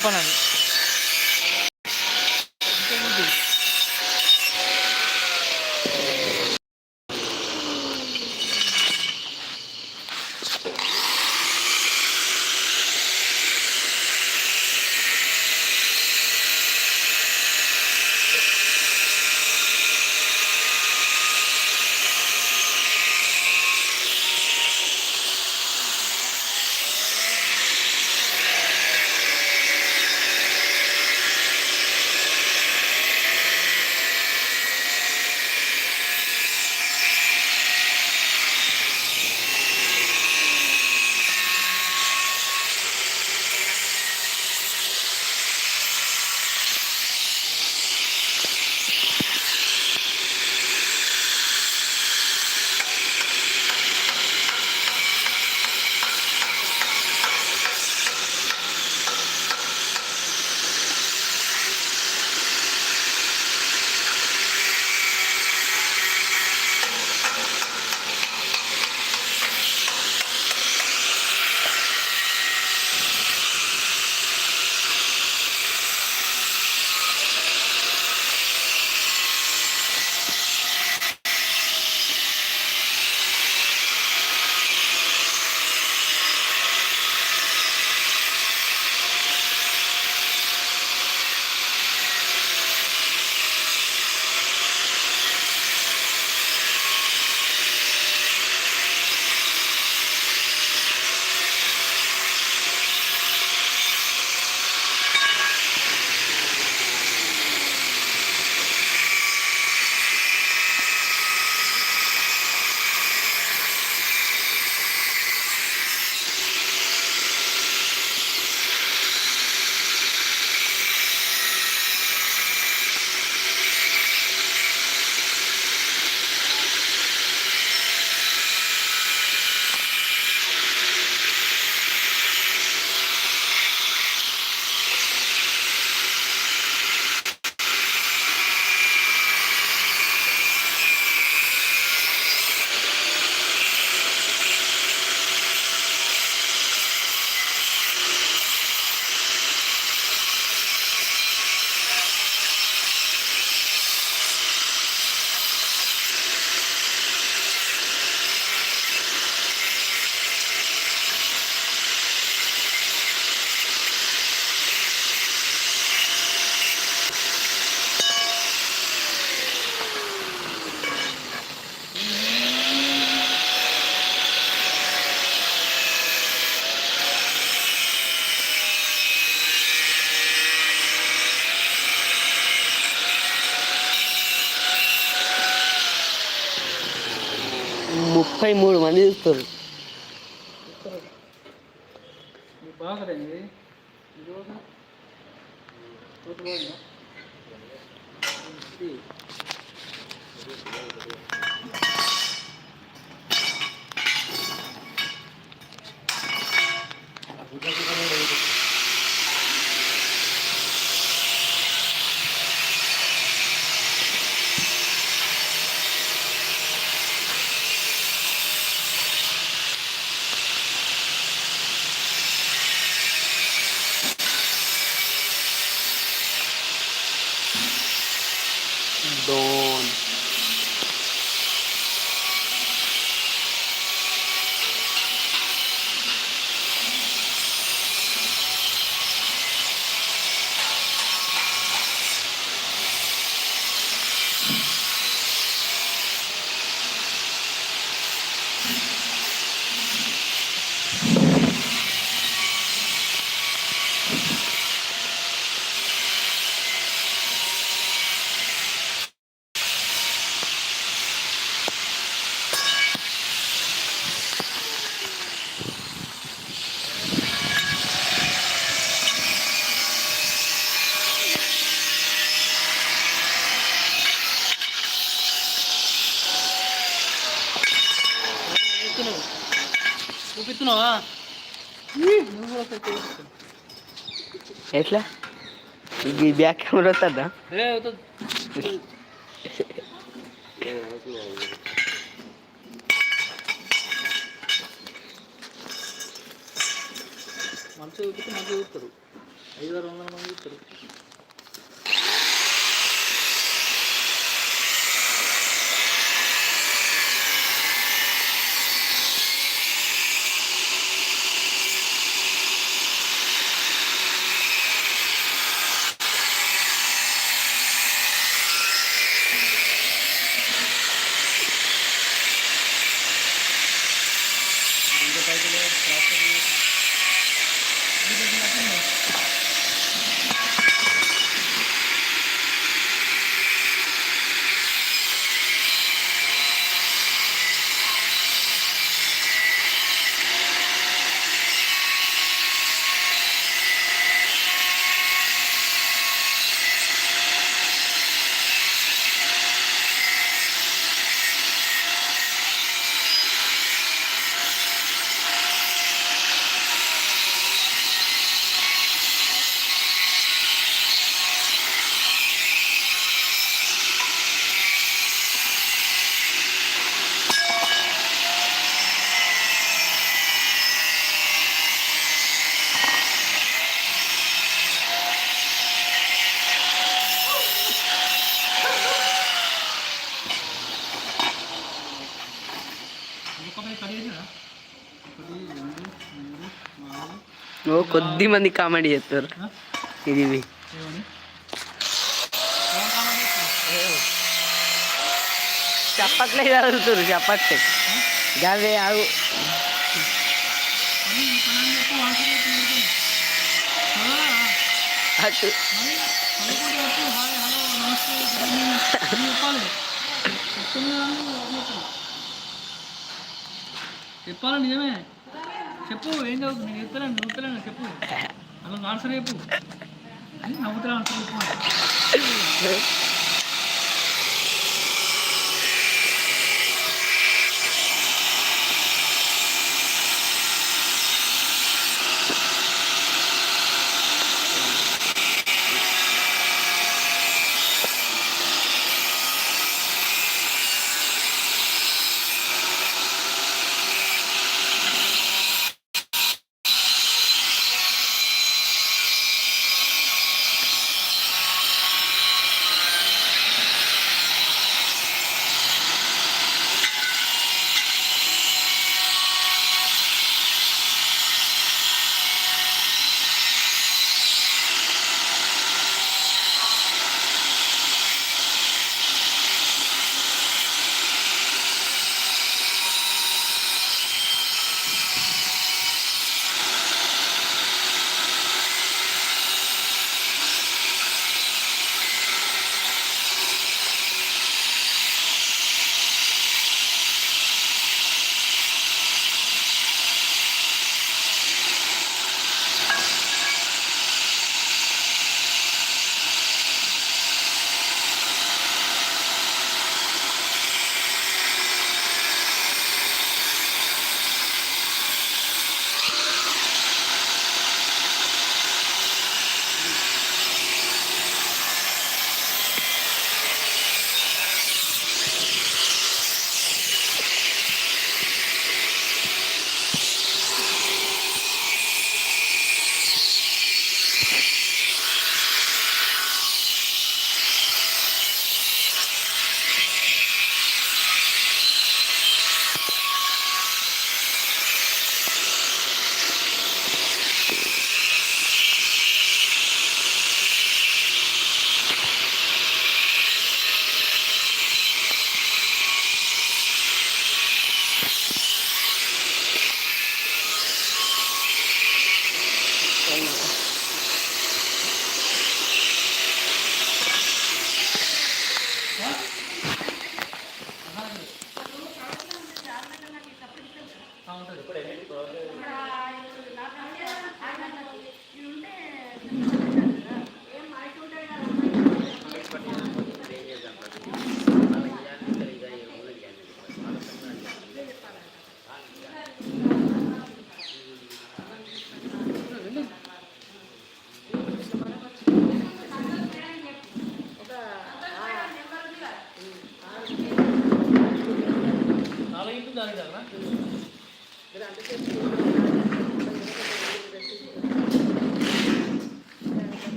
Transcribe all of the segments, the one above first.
不可能。ఎట్లా? ఈ back camera వస్తుందా? మంచిగా మంచిగా చూస్తారు ఐదు ఆరు వందల మంది ఇస్తారు Thank you. కొద్ది మంది కామెడీ చేస్తారు ఆ? ఇది ఇవి. ఏమని ఏం కావాలి చెప్పు. చప్పట్లే చదువుతారు చప్పట్లే గవే ఆగు అని ఈ పని అని చెప్పు ఆన్సర్ చెప్పు ఊరికే. చదవరా? అటు మరి చదువుకుంటూ చెప్పు హాయ్ హలో నమస్తే గుడ్ ఈవినింగ్ అని చెప్పాలి చెప్తున్నా కానీ వదిలేస్తాను. చెప్పాలి నిజమే చెప్పు ఏం చదువుతుంది నేను చెప్తాను నవ్వుతాను చెప్పు. అలా ఆన్సర్ చెప్పు. అని నవ్వుతా ఆన్సర్ చెప్పు.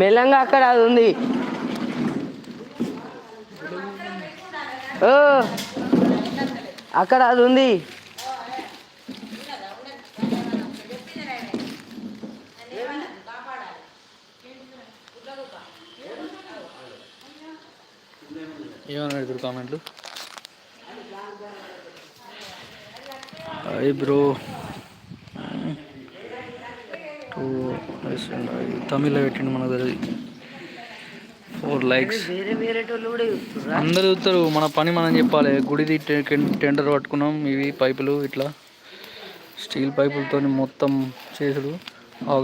మెల్లంగా అక్కడ అది ఉంది. అక్కడ అది ఉంది. ఏమన్నా ఇప్పుడు కామెంట్లు? హాయ్ బ్రో టూ తమిళ్ళో పెట్టిండు మనకు తెలియదు ఫోర్ లైక్స్? అందరు చూస్తారు మన పని మనం చెప్పాలి. గుడిది టెండర్ పట్టుకున్నాం ఇవి పైపులు ఇట్లా. స్టీల్ పైపులతో మొత్తం చేసుడు.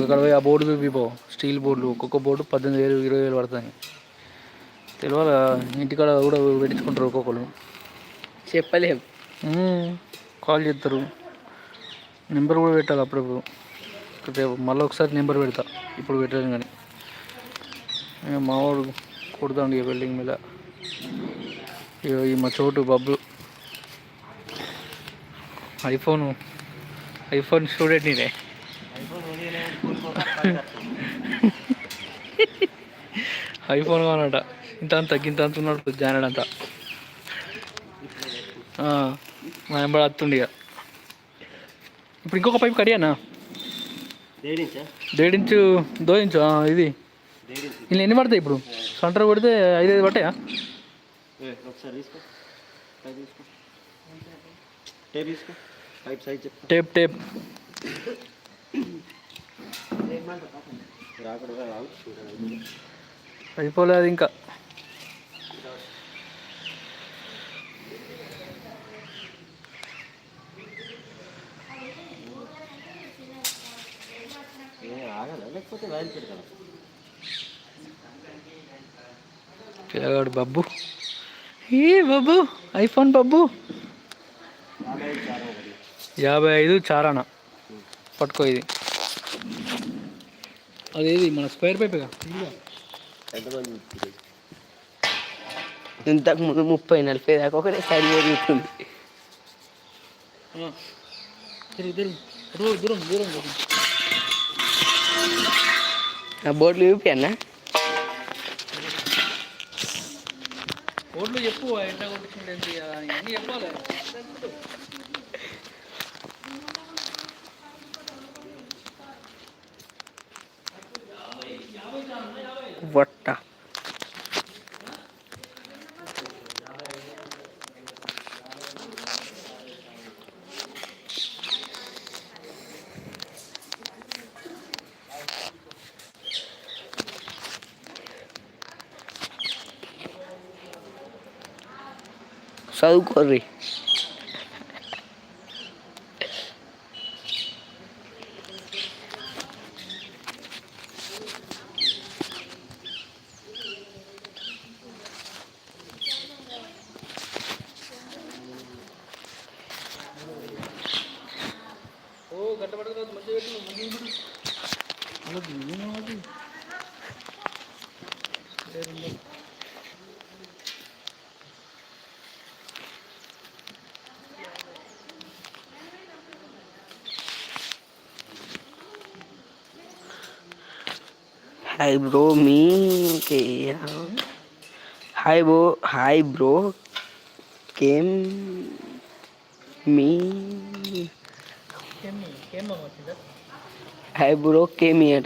ఇక్కడ పోయి ఆ బోర్డు చూపిపో. స్టీల్ బోర్డులు ఒక్కొక్క బోర్డు పద్దెనిమిది వేలు ఇరవై వేలు పడుతుంది తెలియాలి? ఇంటికాడ కూడా పెట్టించుకుంటారు ఒక్కొక్కరు చెప్పలేం. మ్మ్. కాల్ చేస్తారు. నెంబర్ కూడా పెట్టాలి అప్పుడప్పుడు రేపు మళ్ళీ ఒకసారి నెంబర్ పెడతా. ఇప్పుడు పెట్టాను కానీ. మావాడు మా వాడు కొడతాండి బిల్డింగ్ మీద. ఈ మా చోటు బబ్బు ఐఫోన్ ఐఫోన్ స్టూడెంట్ నేనే. ఐఫోన్ కానట ఇంత అంత ఇంత అంత ఉన్నాడు జానడ్ అంతా ఆ, మా ఎంబడి ఇప్పుడు ఇంకొక పైపు కడియానా? దేడించు? దోయించు ఆ, ఇది. ఇలా ఎన్ని పడతాయి ఇప్పుడు? సెంటర్ కొడితే ఐదు ఐదు పట్టాయా టేప్ టేప్ అయిపోలేదు ఇంకా. లేకపోతే వైర్ పెడతాను పిల్లగాడు బబ్బు. ఏ బబ్బు? ఐఫోన్ బబ్బు? యాభై ఐదు చారాన. పట్టుకో ఇది. అదేది? మన స్క్వేర్ పైపేగా ఇంతకు ముందు ముప్పై నలభై దాకా ఒకటే సైడ్ తిరుగు దూరం దూరం దూరం. నా బోర్డులు చూపి అన్న బోర్డులు చెప్పు ఎట్లా కొట్టుకుంటే చెప్పాలి. చదువుకోర్రి ఓ हाय ब्रो मी के हाय ब्रो हाय ब्रो केम मी ఏం ఏం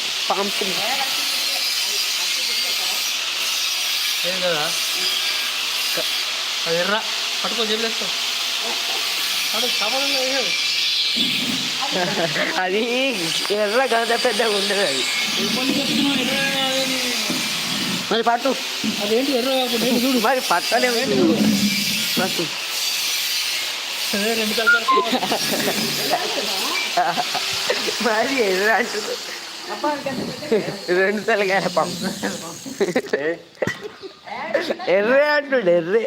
పామ్ ఏం కదా అది ఎర్ర. పట్టుకో జల్లేస్తావు అది ఎర్ర గంట పెద్దగా ఉండదు అది. మరి పట్టు. అదేంటి ఎర్ర చూడు. మరి పట్టలేము పట్టు. మరి ఎర్ర అంటుంది రెండు తలకాయ పంప. ఎర్రే అంటుండే ఎర్రే.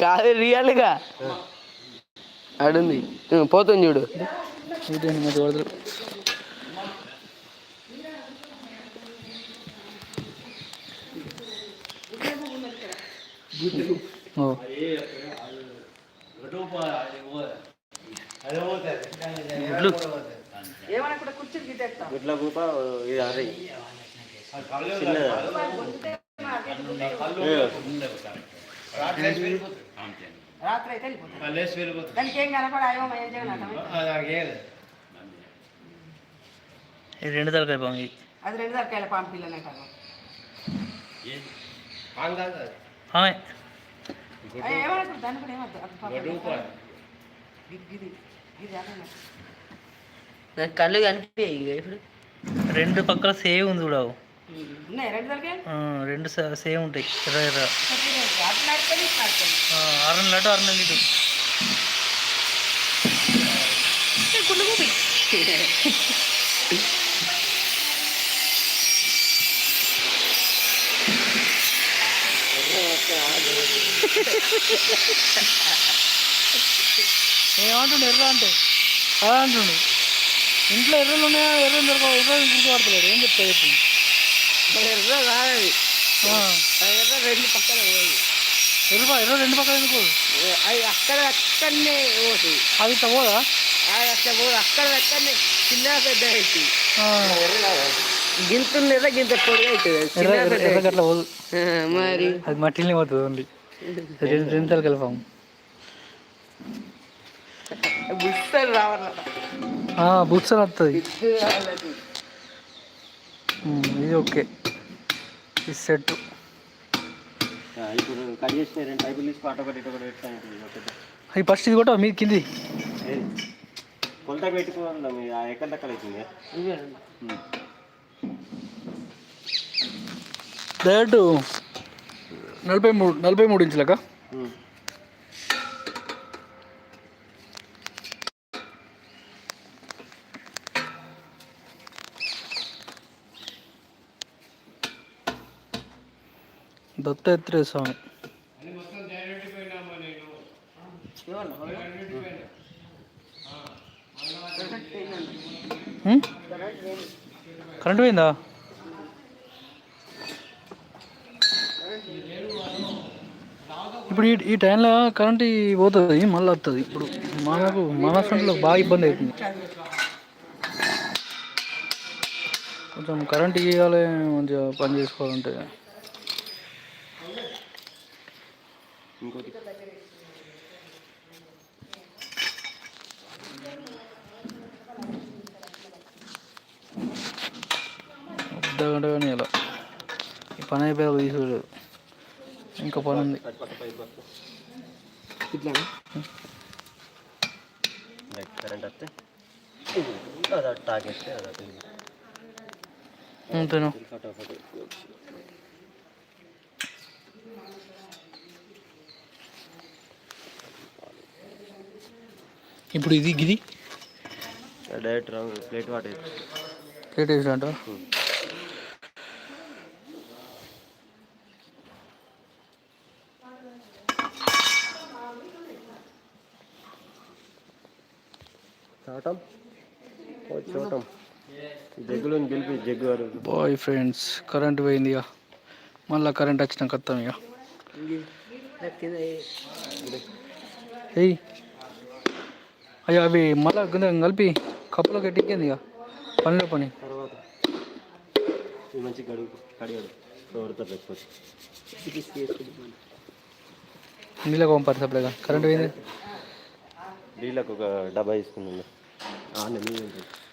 కాదు రియల్గా? అడుంది. పోతుంది చూడు. ఓ. గుడ్లు. ఇట్లా కూప ఇది ఏ, రాత్రి అయితే వెళ్ళిపోతుంది దానికి ఏం కనపడాయో ఏం చేయగలం ఇది రెండు తలకాయ పాము ఇది. అది రెండు దొరకాయల పాము పిల్లనే కదా. ఆమె. అయ్య, ఏమనుకుంటు దాన్ని కూడా ఏమద్దు అది పాపం. గిది గిది గిది అదేనా నాకు కళ్ళు కనిపించాయి ఇక ఇప్పుడు రెండు పక్కల సేవ్ ఉంది కూడా ఉన్నాయి రెండు దొరకాయలు ఆ, రెండు సే- సేమ్ ఉంటాయి ఎర్ర ఎర్ర అటు నడిపోయి ఇటు నడిపోయి ఆ, ఆరు ఏమంటుండు ఎర్ర అంటే? అలా అంటుండు. ఇంట్లో ఎర్రలు ఉన్నాయా? ఎర్రలు దొరకవు. ఎర్రలు గుర్తుపడతలేడు ఏం చెప్తా చెప్పు. ఎర్ర ఆ. ఎర్ర రెండు పక్కన ఎర్ర ఎర్ర రెండు పక్కల ఎందుకు అది అక్కడ అక్కడనే పోతుంది అది ఇట్లా పోదా? అది అక్కడ పోదు. అక్కడ అక్కడనే చిన్న పెద్ద అవుతుంది ఆ, గింత పొడిగా అవుతుంది ఎర్ర గట్ల పోదు. మరి. అది మట్టిని పోతుంది ఓన్లీ. రెండు రెండు తలకాయల బుక్సలు వస్తుంది ఇది ఓకే. ఇది సెట్ ఇప్పుడు కట్ చేసిన రెండు టైపులు తీసి పాట ఒకటి ఇటు ఒకటి ఫస్ట్ ఇది కూడా మీ కింది? కొలత పెట్టుకోవాలి ఆ ఎక్కడ దక్కలు అవుతుంది. డైరెక్ట్ నలభై మూడు నలభై మూడు ఇంచులకా? దత్తాత్రేయ స్వామి? కరెంట్ పోయిందా? ఇప్పుడు ఈ ఈ టైంలో కరెంట్ పోతుంది మళ్ళీ వస్తుంది ఇప్పుడు మనకు మన సొంతలో బాగా ఇబ్బంది అవుతుంది కొంచెం కరెంట్ ఇవ్వాలి మంచిగా పని చేసుకోవాలంటే. అర్ధ గంట కానీ ఇలా. ఈ పని అయిపోయాక తీసుకోలేదు. ఇంకా పని ఉంది. అంతేనా ఇప్పుడు ఇది గిది డైరెక్ట్ ప్లేట్ వాటర్ ప్లేట్ వేసినట్ట బాయ్ ఫ్రెండ్స్ కరెంట్ పోయింది ఇక. మళ్ళీ కరెంట్ వచ్చినాక వస్తాం ఇక. ఏయ్. అయ్యో అవి మళ్ళీ కలిపి కప్పులో కట్టింది ఇక. పనిలో పని. నీళ్ళకి పంపారు సప్లైగా కరెంట్ పోయింది? నీళ్ళకు ఒక డబ్బా తీసుకున్నాను 啊，你明白的。